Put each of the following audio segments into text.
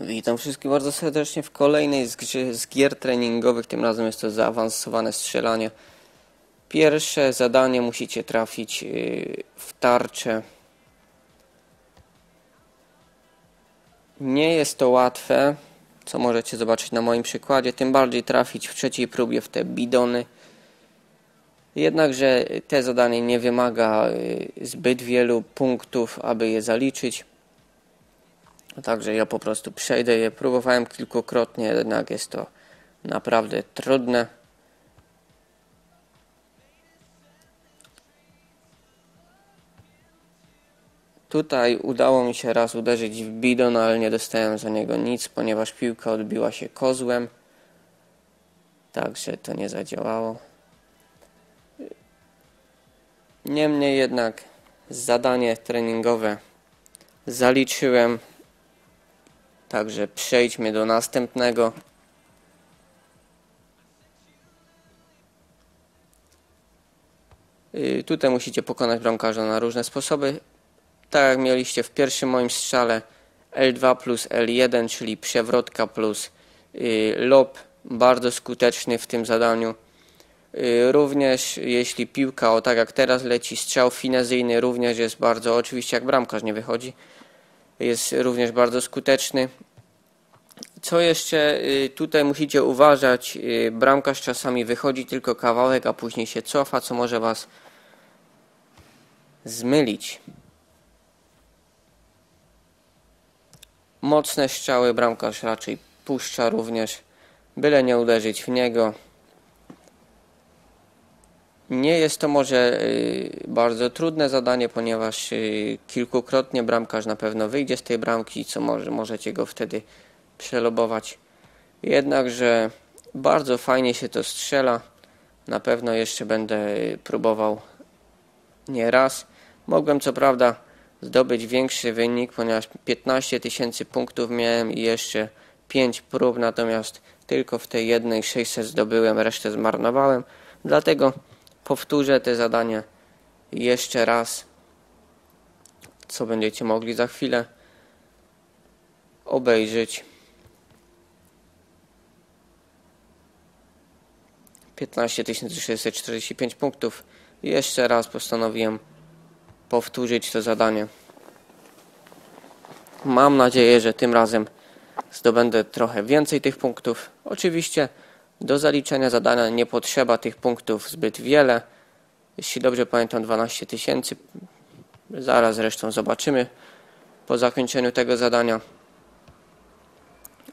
Witam wszystkich bardzo serdecznie w kolejnej z, z gier treningowych. Tym razem jest to zaawansowane strzelanie. Pierwsze zadanie musicie trafić yy, w tarczę. Nie jest to łatwe, co możecie zobaczyć na moim przykładzie. Tym bardziej trafić w trzeciej próbie w te bidony. Jednakże te zadanie nie wymaga yy, zbyt wielu punktów, aby je zaliczyć. Także ja po prostu przejdę je. Próbowałem kilkukrotnie, jednak jest to naprawdę trudne. Tutaj udało mi się raz uderzyć w bidon, ale nie dostałem za niego nic, ponieważ piłka odbiła się kozłem. Także to nie zadziałało. Niemniej jednak zadanie treningowe zaliczyłem. Także przejdźmy do następnego. Yy, tutaj musicie pokonać bramkarza na różne sposoby. Tak jak mieliście w pierwszym moim strzale L2 plus L1, czyli przewrotka plus yy, lob, bardzo skuteczny w tym zadaniu. Yy, również jeśli piłka, o tak jak teraz leci, strzał finezyjny również jest bardzo, oczywiście jak bramkarz nie wychodzi, jest również bardzo skuteczny. Co jeszcze y, tutaj musicie uważać, y, bramkarz czasami wychodzi tylko kawałek, a później się cofa, co może Was zmylić. Mocne strzały bramkarz raczej puszcza również, byle nie uderzyć w niego. Nie jest to może y, bardzo trudne zadanie, ponieważ kilkukrotnie bramkarz na pewno wyjdzie z tej bramki, co może możecie go wtedy przelobować. Jednakże bardzo fajnie się to strzela. Na pewno jeszcze będę próbował nie raz. Mogłem co prawda zdobyć większy wynik, ponieważ 15 tysięcy punktów miałem i jeszcze 5 prób, natomiast tylko w tej jednej 600 zdobyłem, resztę zmarnowałem. Dlatego powtórzę te zadania jeszcze raz, co będziecie mogli za chwilę obejrzeć. 15 645 punktów. Jeszcze raz postanowiłem powtórzyć to zadanie. Mam nadzieję, że tym razem zdobędę trochę więcej tych punktów. Oczywiście do zaliczenia zadania nie potrzeba tych punktów zbyt wiele. Jeśli dobrze pamiętam 12 tysięcy. Zaraz zresztą zobaczymy po zakończeniu tego zadania.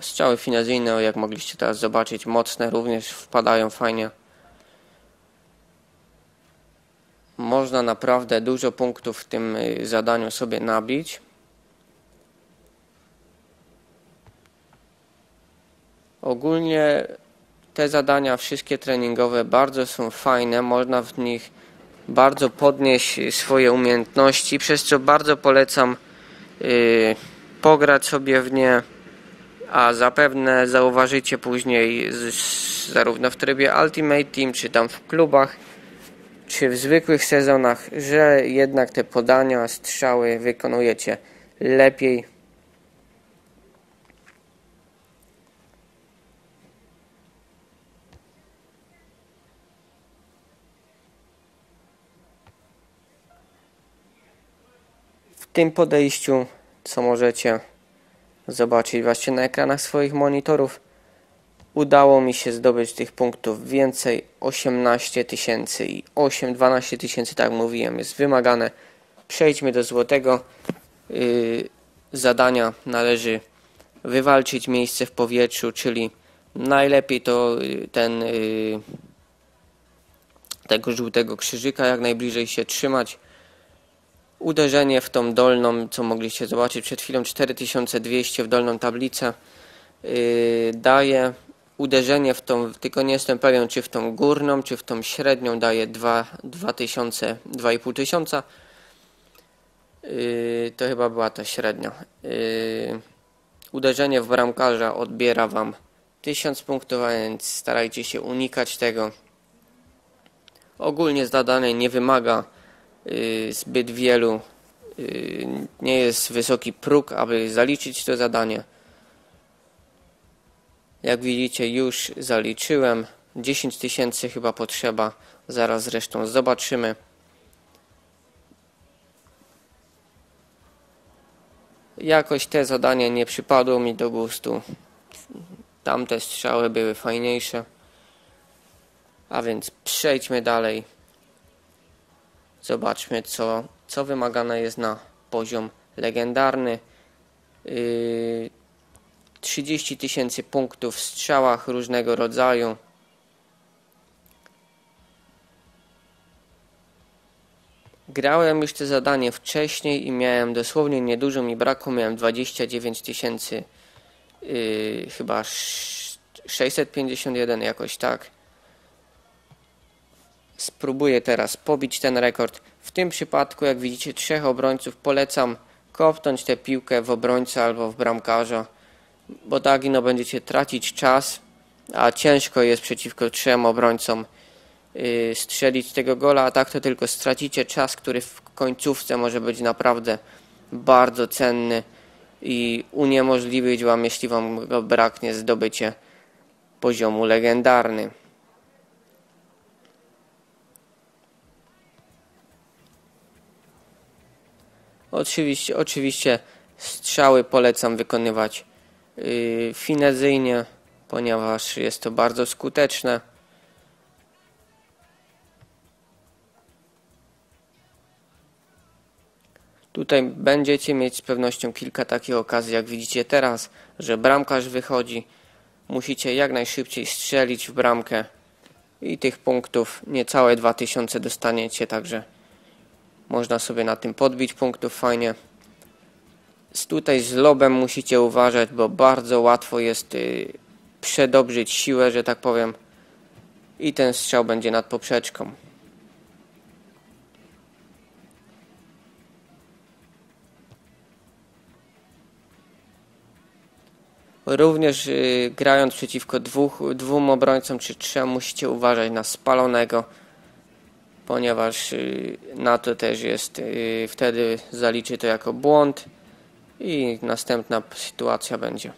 Strzały finezyjne, jak mogliście teraz zobaczyć, mocne również wpadają fajnie. Można naprawdę dużo punktów w tym y, zadaniu sobie nabić. Ogólnie te zadania, wszystkie treningowe, bardzo są fajne. Można w nich bardzo podnieść swoje umiejętności, przez co bardzo polecam yy, pograć sobie w nie a zapewne zauważycie później z, zarówno w trybie Ultimate Team, czy tam w klubach, czy w zwykłych sezonach, że jednak te podania, strzały wykonujecie lepiej. Tym podejściu, co możecie zobaczyć właśnie na ekranach swoich monitorów. Udało mi się zdobyć tych punktów więcej, 18 tysięcy i 8-12 tysięcy, tak mówiłem, jest wymagane. Przejdźmy do złotego. Yy, zadania należy wywalczyć miejsce w powietrzu, czyli najlepiej to y, ten yy, tego żółtego krzyżyka jak najbliżej się trzymać uderzenie w tą dolną, co mogliście zobaczyć przed chwilą, 4200 w dolną tablicę yy, daje uderzenie w tą, tylko nie jestem pewien, czy w tą górną, czy w tą średnią daje 2, 2000, 2500. Yy, to chyba była ta średnia. Yy, uderzenie w bramkarza odbiera Wam 1000 punktów, więc starajcie się unikać tego. Ogólnie zadanie nie wymaga zbyt wielu. Y, nie jest wysoki próg, aby zaliczyć to zadanie. Jak widzicie już zaliczyłem. 10 tysięcy chyba potrzeba. Zaraz zresztą zobaczymy. Jakoś te zadanie nie przypadło mi do gustu. Tamte strzały były fajniejsze. A więc przejdźmy dalej. Zobaczmy, co, co wymagane jest na poziom legendarny. Yy, 30 tysięcy punktów w strzałach różnego rodzaju. Grałem już te zadanie wcześniej i miałem dosłownie niedużo mi brakło, miałem 29 tysięcy, yy, chyba 651 jakoś tak. Spróbuję teraz pobić ten rekord. W tym przypadku, jak widzicie, trzech obrońców polecam kopnąć tę piłkę w obrońcę albo w bramkarza, bo tak no będziecie tracić czas, a ciężko jest przeciwko trzem obrońcom yy, strzelić tego gola, a tak to tylko stracicie czas, który w końcówce może być naprawdę bardzo cenny i uniemożliwić Wam, jeśli Wam go braknie, zdobycie poziomu legendarny. Oczywiście, oczywiście strzały polecam wykonywać yy, finezyjnie, ponieważ jest to bardzo skuteczne. Tutaj będziecie mieć z pewnością kilka takich okazji, jak widzicie teraz, że bramkarz wychodzi. Musicie jak najszybciej strzelić w bramkę i tych punktów niecałe 2000 dostaniecie, także można sobie na tym podbić punktów fajnie. Tutaj z lobem musicie uważać, bo bardzo łatwo jest y, przedobrzyć siłę, że tak powiem. I ten strzał będzie nad poprzeczką. Również y, grając przeciwko dwóch, dwóm obrońcom czy trzem musicie uważać na spalonego ponieważ y, na to też jest, y, wtedy zaliczy to jako błąd i następna sytuacja będzie.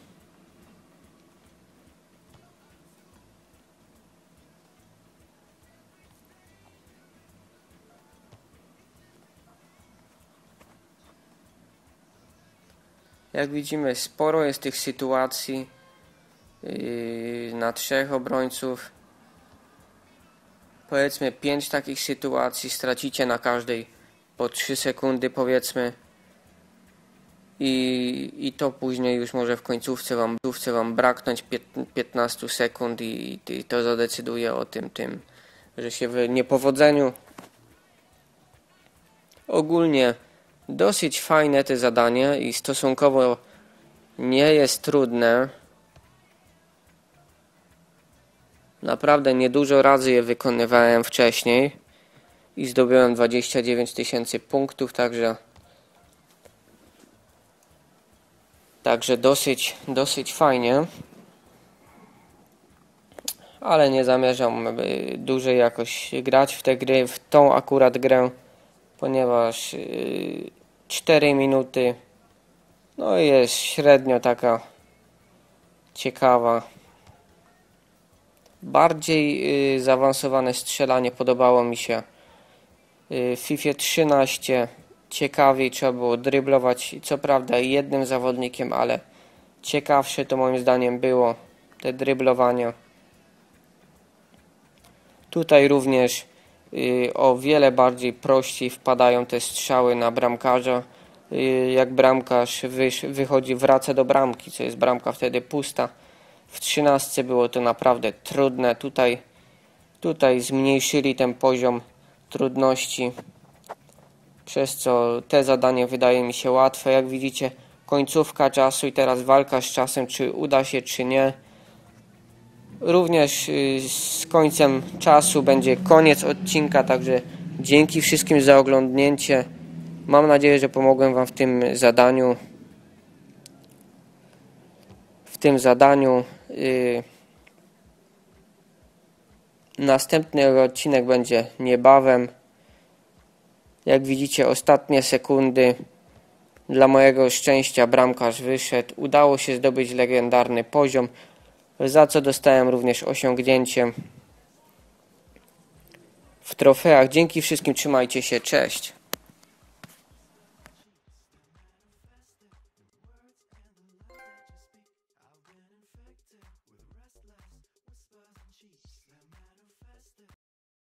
Jak widzimy, sporo jest tych sytuacji y, na trzech obrońców powiedzmy 5 takich sytuacji stracicie na każdej po 3 sekundy powiedzmy. I, i to później już może w końcówce wam, końcówce wam braknąć 15 sekund i, i to zadecyduje o tym, tym, że się w niepowodzeniu. Ogólnie dosyć fajne te zadanie i stosunkowo nie jest trudne Naprawdę niedużo razy je wykonywałem wcześniej i zdobyłem 29 tysięcy punktów, także także dosyć, dosyć fajnie. Ale nie zamierzam dłużej jakoś grać w te gry, w tą akurat grę, ponieważ 4 yy, minuty no jest średnio taka ciekawa. Bardziej y, zaawansowane strzelanie podobało mi się y, w FIFA 13. Ciekawiej trzeba było dryblować, co prawda jednym zawodnikiem, ale ciekawsze to moim zdaniem było te dryblowania. Tutaj również y, o wiele bardziej prościej wpadają te strzały na bramkarza. Jak bramkarz wychodzi, wraca do bramki, co jest bramka wtedy pusta w trzynastce było to naprawdę trudne. Tutaj, tutaj zmniejszyli ten poziom trudności, przez co te zadanie wydaje mi się łatwe. Jak widzicie, końcówka czasu i teraz walka z czasem, czy uda się, czy nie. Również y, z końcem czasu będzie koniec odcinka, także dzięki wszystkim za oglądnięcie. Mam nadzieję, że pomogłem Wam w tym zadaniu. W tym zadaniu. Yy, następny odcinek będzie niebawem. Jak widzicie, ostatnie sekundy. Dla mojego szczęścia bramkarz wyszedł. Udało się zdobyć legendarny poziom. za co dostałem również osiągnięcie w trofeach. Dzięki wszystkim, trzymajcie się, cześć.